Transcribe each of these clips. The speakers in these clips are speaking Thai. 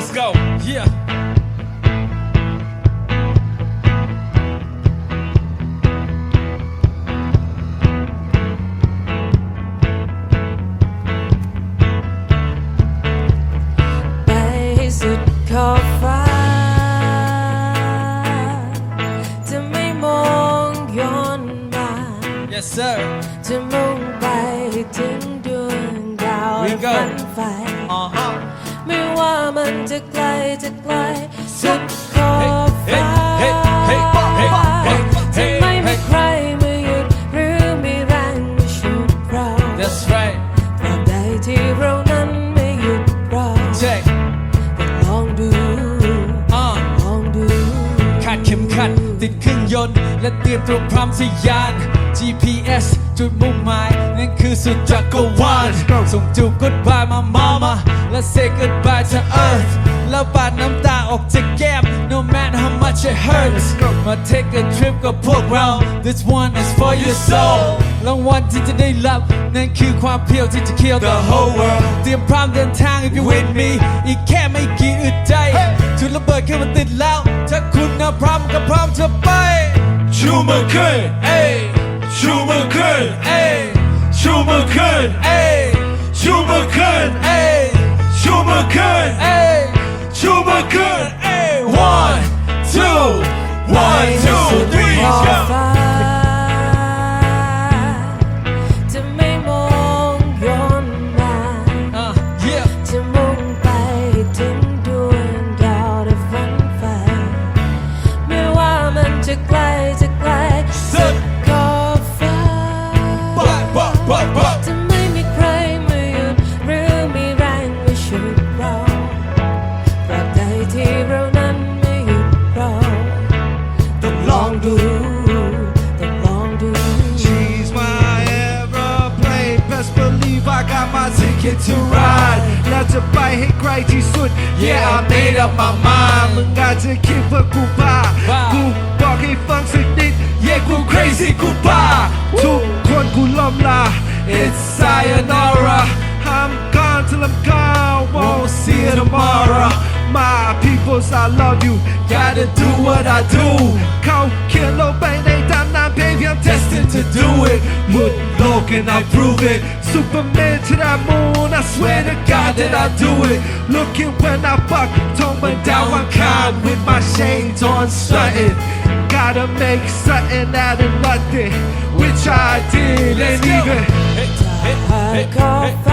let's go yeah ไปให้สุดขอบฟ้า จะไม่มองย้อนมา yes sir จะมุ่งไปถึงดวงดาว We go ฝันไฟ uh huh ไม่ ว่ามันจะไกลจะไกลสุด ติดเครื่องยนต์ และเตรียมตัวพร้อมทะยาน GPS จุดมุ่งหมาย นั่นคือสุดจักรวาลส่งจูบ goodbye มา mama และ say goodbye to earth แล้วปาดน้ำตาออกจากแก้ม no matter how much it hurts มา take a trip กับพวกเรา this one is for your soul รางวัลที่จะได้รับ นั่นคือความเพียวที่จะเคี่ยว the whole world เตรียมพร้อมเดินทาง if you with me อีกแค่ไม่กี่อึดใจจุดระเบิดขึ้นมาติดแล้ว ถ้าคุณนะพร้อมก็พร้อมจะไปชูมือขึ้นเอ้ยชูมือขึ้นเอ้ยชูมือขึ้นเอ้ยชูมือขึ้นเอ้ยชูมือขึ้นเอ้ยชูมือขึ้นเอ้ย one two one two จะไกลจะไกลสุดขอบฟ้าบักบักบักบักจะไม่มีใครมาหยุดหรือมีแรงมาฉุดเราตราบใดที่เรานั้นไม่หยุดเรา ต้องลองดู ต้องลองดู She's my aeroplane Best believe I got my ticket to ride แล้วจะไปให้ไกลที่สุด Yeah I made up my mind มึงอาจจะคิดว่ากูบ้าบ้ากูบอก ให้ฟังสักนิด Yeah กู crazy กูบ้า ทุกคนกูล้มลา It's sayonara I'm gone till I'm gone Won't see you tomorrow My peoples I love you Gotta do what I do เขาเขียนลงไปในตำนานเพลง I'm destined to do it หมุดโลก and I prove it Superman to the moon I swear to God that I do it Looking when I fuck ทงบันดาวอังคาร With my shades on stunting Gotta make something out of nothing Which I did and even หา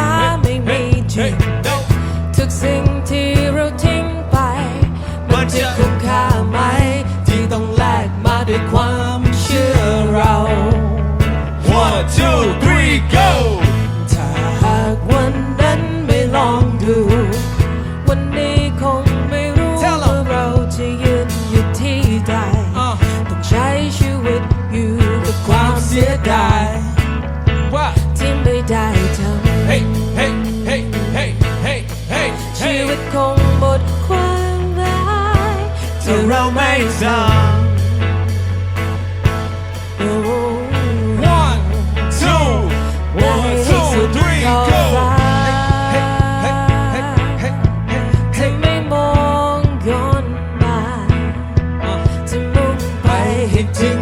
amazing. One, two, one, two, three, go. จะไม่มองย้อนมา จะมุ่งไปให้ถึง